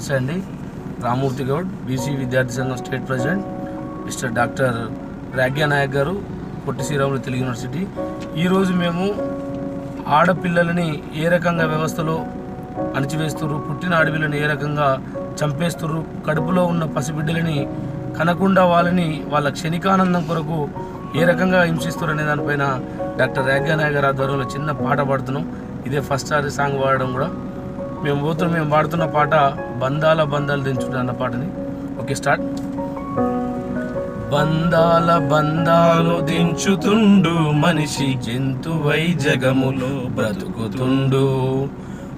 నమస్తే అండి. రామూర్తి గౌడ్ బీసీ విద్యార్థి సంఘం state president mister doctor Ragya Naik గారు పొట్టి శ్రీరాములు తెలుగు యూనివర్సిటీ. ఈరోజు మేము ఆడపిల్లలని ఏ రకంగా వ్యవస్థలో అణచివేస్తుర్రు పుట్టిన ఆడపిల్లని ఏ రకంగా చంపేస్తుర్రు కడుపులో ఉన్న పసిబిడ్డలని కనకుండా వాళ్ళని వాళ్ళ క్షణికానందం కొరకు ఏ రకంగా హింసిస్తారు అనే దానిపైన డాక్టర్ రాగ్యా నాయక్ గారి ఆధ్వర్యంలో చిన్న పాట పాడుతున్నాం. ఇదే ఫస్ట్ సారి సాంగ్ పాడడం కూడా. మేము పోతున్న మేము పాడుతున్న పాట బంధాల బంధాలు దించుట అన్న పాటని. Okay start. బంధాల బంధాలు దించుతుండు మనిషి జంతువై జగములో బ్రతుకుతుండు.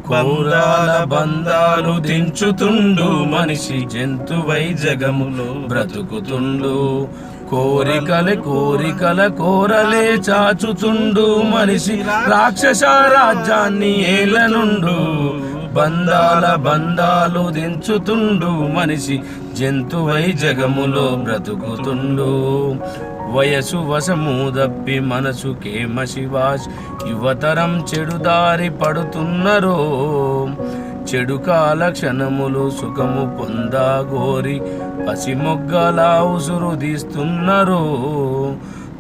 కోరాల బంధాలు దించుతుండు మనిషి జంతువై జగములో బ్రతుకుతుండు. కోరికల కోరికల కోరలే చాచుతుండు మనిషి రాక్షస రాజ్యాన్ని ఏలనుండు. బంధాల బంధాలు దించుతుండు మనిషి. జంతువై జగములో బ్రతుకుతుండు. వయసు వశము దప్పి మనసుకే మశివాష్ యువతరం చెడుదారి పడుతున్నరో. చెడు కాల క్షణములు సుఖము పొందాగోరి పసిమొగ్గలా ఉసురు తీస్తున్నరో.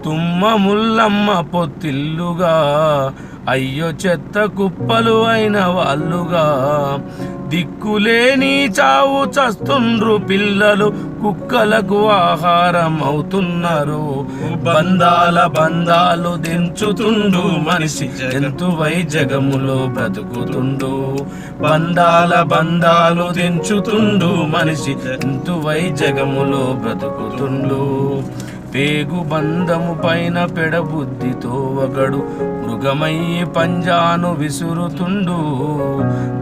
తుమ్మ ముల్లమ్మ పొత్తిల్లుగా. అయ్యో చెత్త కుప్పలు అయిన వాళ్ళుగా. దిక్కులేని చావు చస్తుండ్రు పిల్లలు కుక్కలకు ఆహారం అవుతున్నారు. బంధాల బంధాలు దించుతుండు మనిషి జంతువై జగములో బ్రతుకుతుండు. బంధాల బంధాలు దించుతుండు మనిషి జంతువై జగములో బ్రతుకుతుండు. పేగు బంధము పైన పెడబుద్ధితో ఒకడు మృగమయ్యి పంజాను విసురుతుండు.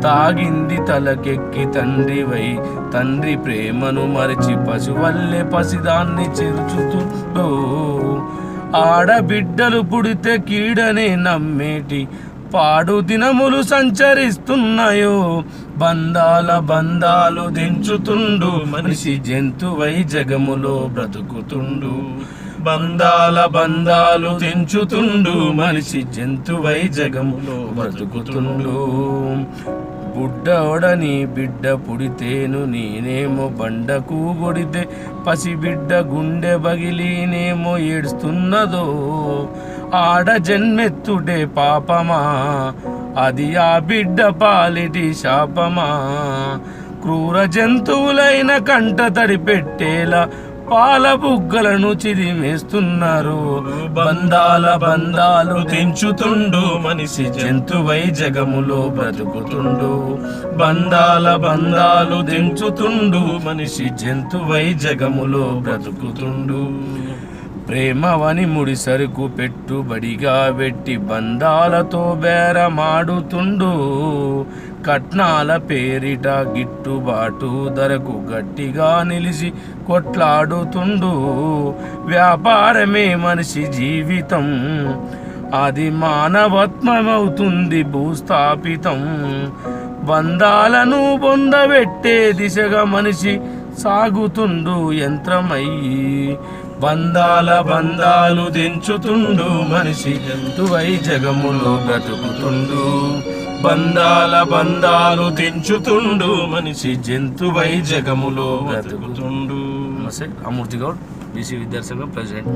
తాగింది తలకెక్కి తండ్రివై తండ్రి ప్రేమను మరిచి పశువల్లే పసిదాన్ని చిరుచుతుండు. ఆడబిడ్డలు పుడితే కీడనే నమ్మేటి పాడు దినములు సంచరిస్తున్నాయో బంధాల బంధాలు దించుతుండు. మనిషి జంతువై జగములో బ్రతుకుతుండు. బంధాల బంధాలు దించుతుండు. మనిషి జంతువై జగములో బ్రతుకుతుండు. బుడ్డోడని బిడ్డ పుడితేను నేనేమో బండకు కొడితే పసిబిడ్డ గుండె బగిలినేమో ఏడుస్తున్నదో. ఆడ జన్మెత్తుడే పాపమా. అది ఆ బిడ్డ పాలిటి శాపమా. క్రూర జంతువులైన కంట తడి పెట్టేలా పాల బుగ్గలను చిరిమేస్తున్నారు. బంధాల బంధాలు తెంచుతుండు మనిషి జంతువై జగములో బ్రతుకుతుండు. బంధాల బంధాలు తెంచుతుండు మనిషి జంతువై జగములో బ్రతుకుతుండు. ప్రేమవని ముడి సరుకు పెట్టుబడిగా పెట్టి బంధాలతో బేరమాడుతుండు. కట్నాల పేరిట గిట్టుబాటు ధరకు గట్టిగా నిలిచి కొట్లాడుతుండు. వ్యాపారమే మనిషి జీవితం అది మానవత్వమవుతుంది భూస్థాపితం. బంధాలను పొందబెట్టే దిశగా మనిషి సాగుతుండు యంత్రమయ్యి బంధాల బంధాలు దించుతుండు మనిషి. జంతువై జగములో బ్రతుకుతుండు? బంధాల బంధాలు దించుతుండు మనిషి. జంతువై జగములో బ్రతుకుతుండు. నమస్తే రామూర్తి గౌడ్ బీసీ విద్యాసంఘం ప్రెసిడెంట్.